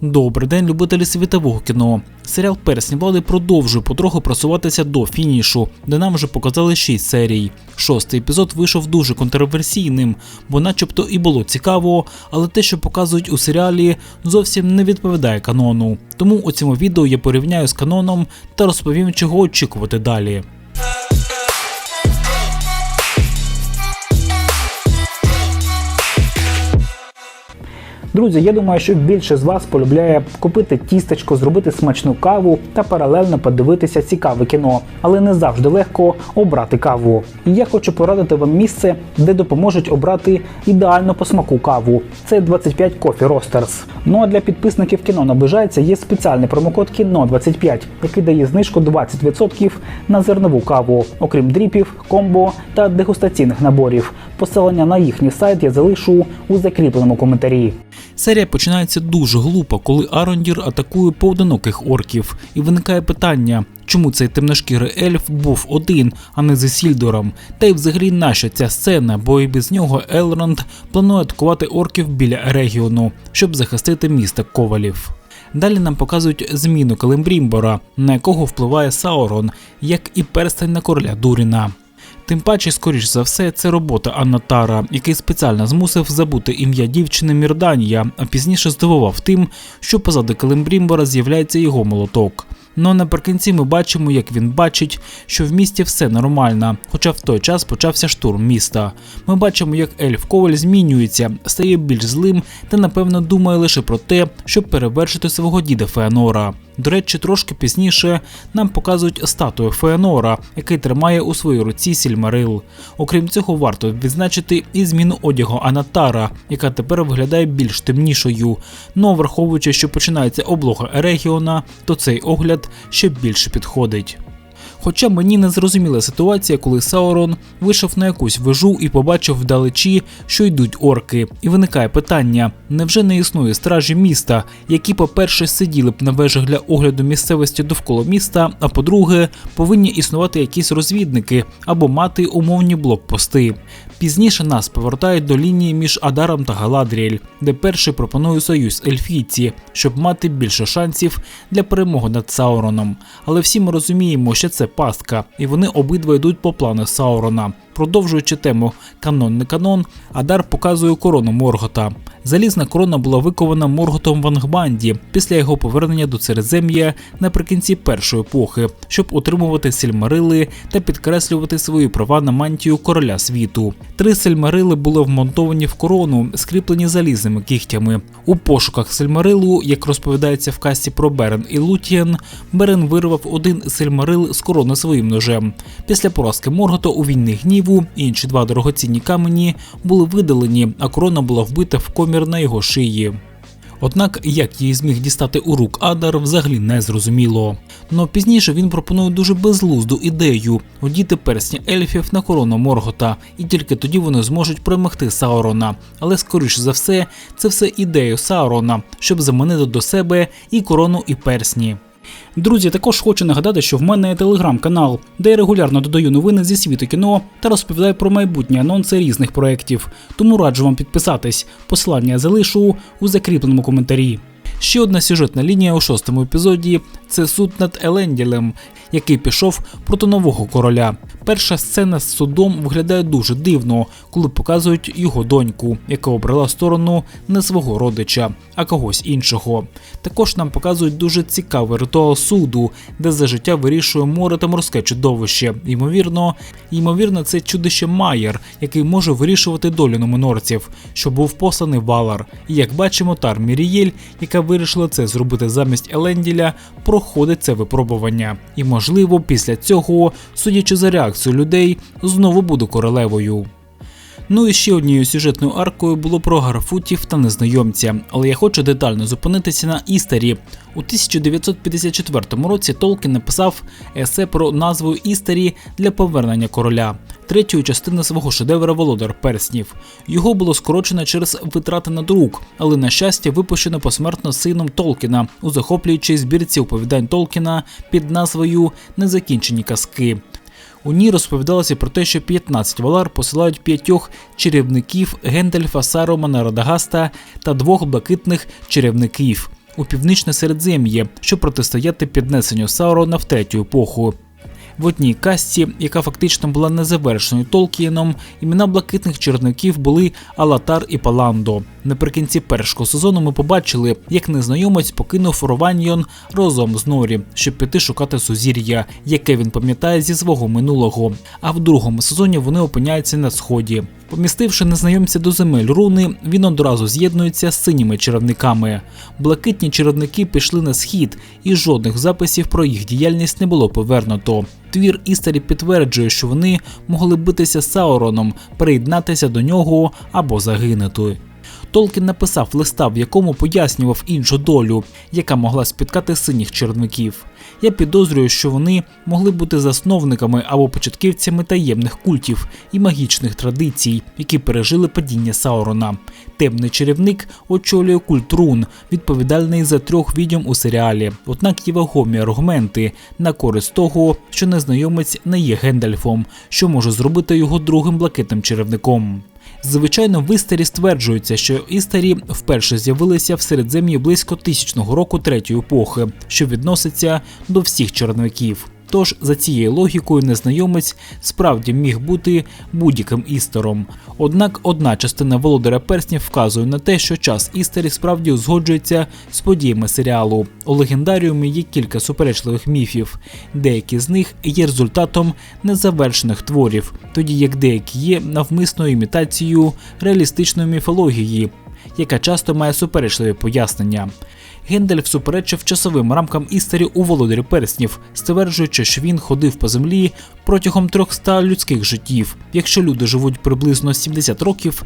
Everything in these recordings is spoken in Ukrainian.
Добрий день, любителі світового кіно. Серіал Персні влади продовжує потроху просуватися до фінішу, де нам вже показали 6 серій. Шостий епізод вийшов дуже контроверсійним, бо, начебто, і було цікаво, але те, що показують у серіалі, зовсім не відповідає канону. Тому у цьому відео я порівняю з каноном та розповім, чого очікувати далі. Друзі, я думаю, що більше з вас полюбляє купити тістечко, зробити смачну каву та паралельно подивитися цікаве кіно, але не завжди легко обрати каву. І я хочу порадити вам місце, де допоможуть обрати ідеально по смаку каву. Це 25 Coffee Roasters. Ну а для підписників кіно наближається є спеціальний промокод кіно 25 який дає знижку 20% на зернову каву, окрім дріпів, комбо та дегустаційних наборів. Посилання на їхній сайт я залишу у закріпленому коментарі. Серія починається дуже глупо, коли Арондір атакує поодиноких орків, і виникає питання, чому цей темношкірий ельф був один, а не з Сільдором. Та й взагалі наша ця сцена, бо і без нього Елронд планує атакувати орків біля регіону, щоб захистити місто Ковалів. Далі нам показують зміну Калимбрімбора, на якого впливає Саурон, як і перстень на короля Дуріна. Тим паче, скоріш за все, це робота Аннатара, який спеціально змусив забути ім'я дівчини Мірданія, а пізніше здивував тим, що позади Калимбрімбора з'являється його молоток. А наприкінці ми бачимо, як він бачить, що в місті все нормально, хоча в той час почався штурм міста. Ми бачимо, як Ельф Коваль змінюється, стає більш злим та напевно думає лише про те, щоб перевершити свого діда Феонора. До речі, трошки пізніше нам показують статую Феонора, який тримає у своїй руці сільмарил. Окрім цього, варто відзначити і зміну одягу Анатара, яка тепер виглядає більш темнішою. Ну враховуючи, що починається облога Ерегіона, то цей огляд ще більше підходить. Хоча мені не зрозуміла ситуація, коли Саурон вийшов на якусь вежу і побачив вдалечі, що йдуть орки, і виникає питання: невже не існує стражі міста, які, по-перше, сиділи б на вежах для огляду місцевості довкола міста, а по-друге, повинні існувати якісь розвідники або мати умовні блокпости. Пізніше нас повертають до лінії між Адаром та Галадріель, де перший пропонує союз ельфійці, щоб мати більше шансів для перемоги над Сауроном. Але всі ми розуміємо, що це пастка, і вони обидва йдуть по плану Саурона. Продовжуючи тему канон не канон, Адар показує корону Моргота. Залізна корона була викована Морготом в Ангбанді після його повернення до Середзем'я наприкінці першої епохи, щоб утримувати сельмарили та підкреслювати свої права на мантію короля світу. Три сельмарили були вмонтовані в корону, скріплені залізними кігтями. У пошуках сельмарилу, як розповідається в касті про Берен і Лутієн, Берен вирвав один сельмарил з корони своїм ножем. Після поразки Моргота у війни гніву інші два дорогоцінні камені були видалені, а корона була вбита в комір на його шиї. Однак, як її зміг дістати у рук Адар, взагалі не зрозуміло. Но пізніше він пропонує дуже безглузду ідею одіти персні ельфів на корону Моргота, і тільки тоді вони зможуть перемогти Саурона. Але скоріш за все, це все ідею Саурона, щоб заманити до себе і корону, і персні. Друзі, також хочу нагадати, що в мене є телеграм-канал, де я регулярно додаю новини зі світу кіно та розповідаю про майбутні анонси різних проєктів. Тому раджу вам підписатись. Посилання я залишу у закріпленому коментарі. Ще одна сюжетна лінія у шостому епізоді це суд над Еленділем, який пішов проти нового короля. Перша сцена з судом виглядає дуже дивно, коли показують його доньку, яка обрала сторону не свого родича, а когось іншого. Також нам показують дуже цікавий ритуал суду, де за життя вирішує море та морське чудовище. Ймовірно, ймовірно, це чудище Майер, який може вирішувати долю номенорців, що був посланий Валар. І як бачимо, Тар Мірієль, яка вирішила це зробити замість Еленділя, проходить це випробування. І можливо, після цього, судячи за реакцією людей, знову буде королевою. Ну і ще однією сюжетною аркою було про гарфутів та незнайомця, але я хочу детально зупинитися на Істері. У 1954 році Толкін написав есе про назву Істері для повернення короля, третьої частини свого шедевра Володар Перснів. Його було скорочено через витрати на друк, але на щастя випущено посмертно сином Толкіна у захоплюючій збірці оповідань Толкіна під назвою Незакінчені казки. У ній розповідалося про те, що 15 валар посилають п'ятьох чарівників Гендельфа, Сарумана, Радагаста та двох блакитних чарівників. у північне середзем'я, щоб протистояти піднесенню Саурона в третю епоху. В одній касті, яка фактично була незавершеною Толкієном, імена блакитних черників були Алатар і Паландо. Наприкінці першого сезону ми побачили, як незнайомець покинув Рованьйон разом з Норі, щоб піти шукати сузір'я, яке він пам'ятає зі свого минулого. А в другому сезоні вони опиняються на сході. Помістивши незнайомця до земель руни, він одразу з'єднується з синіми чарівниками. Блакитні чарівники пішли на схід, і жодних записів про їх діяльність не було повернуто. Твір історі підтверджує, що вони могли битися з Сауроном, приєднатися до нього або загинути. Толкін написав листа, в якому пояснював іншу долю, яка могла спіткати синіх червників. Я підозрюю, що вони могли бути засновниками або початківцями таємних культів і магічних традицій, які пережили падіння Саурона. Темний чарівник очолює культ рун, відповідальний за трьох відьом у серіалі. Однак є вагомі аргументи на користь того, що незнайомець не є Гендальфом, що може зробити його другим блакитним чарівником. Звичайно, в історі стверджується, що історі вперше з'явилися в середзем'ї близько тисячного року третьої епохи, що відноситься до всіх черновиків. Тож за цією логікою незнайомець справді міг бути будь-яким істором. Однак одна частина володаря перснів вказує на те, що час історі справді узгоджується з подіями серіалу. У легендаріумі є кілька суперечливих міфів. Деякі з них є результатом незавершених творів, тоді як деякі є навмисною імітацією реалістичної міфології, яка часто має суперечливі пояснення. Гендальф суперечив часовим рамкам історії у володарі перснів, стверджуючи, що він ходив по землі протягом 300 людських життів. Якщо люди живуть приблизно 70 років,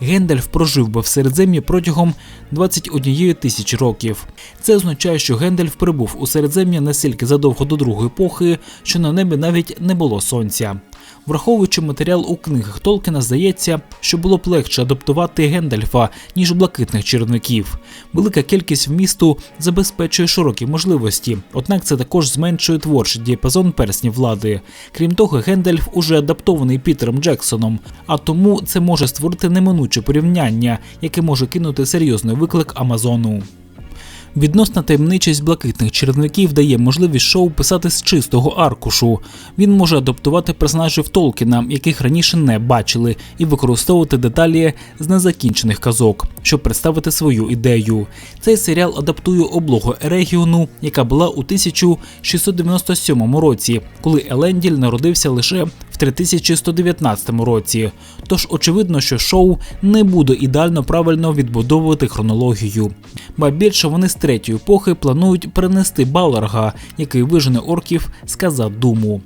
Гендальф прожив би в Середзем'ї протягом 21 тисячі років. Це означає, що Гендальф прибув у Середзем'я настільки задовго до другої епохи, що на небі навіть не було сонця. Враховуючи матеріал у книгах Толкіна, здається, що було б легше адаптувати Гендальфа, ніж блакитних червників. Велика кількість вмісту забезпечує широкі можливості, однак це також зменшує творчий діапазон перснів влади. Крім того, Гендальф уже адаптований Пітером Джексоном, а тому це може створити неминуче порівняння, яке може кинути серйозний виклик Амазону. Відносна таємничість блакитних червників дає можливість шоу писати з чистого аркушу. Він може адаптувати персонажів Толкіна, яких раніше не бачили, і використовувати деталі з незакінчених казок, щоб представити свою ідею. Цей серіал адаптує облогу Ерегіону, яка була у 1697 році, коли Еленділь народився лише 3119 році. Тож очевидно, що шоу не буде ідеально правильно відбудовувати хронологію. Ба більше вони з третьої епохи планують перенести Баларга, який вижене орків з Каза-Думу.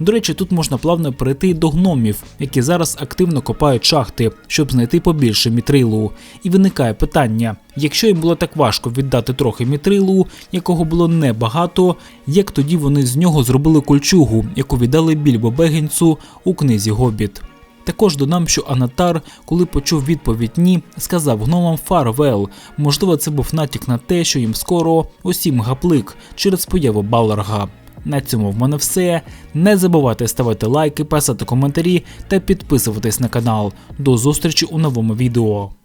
До речі, тут можна плавно перейти до гномів, які зараз активно копають шахти, щоб знайти побільше мітрилу. І виникає питання: якщо їм було так важко віддати трохи мітрилу, якого було небагато, як тоді вони з нього зробили кольчугу, яку віддали Більбо Бегінцу у книзі Гобіт. Також додам, що Анатар, коли почув відповідь ні, сказав гномам Фарвел. Можливо, це був натяк на те, що їм скоро усім гаплик через появу Баларга. На цьому в мене все. Не забувайте ставити лайки, писати коментарі та підписуватись на канал. До зустрічі у новому відео.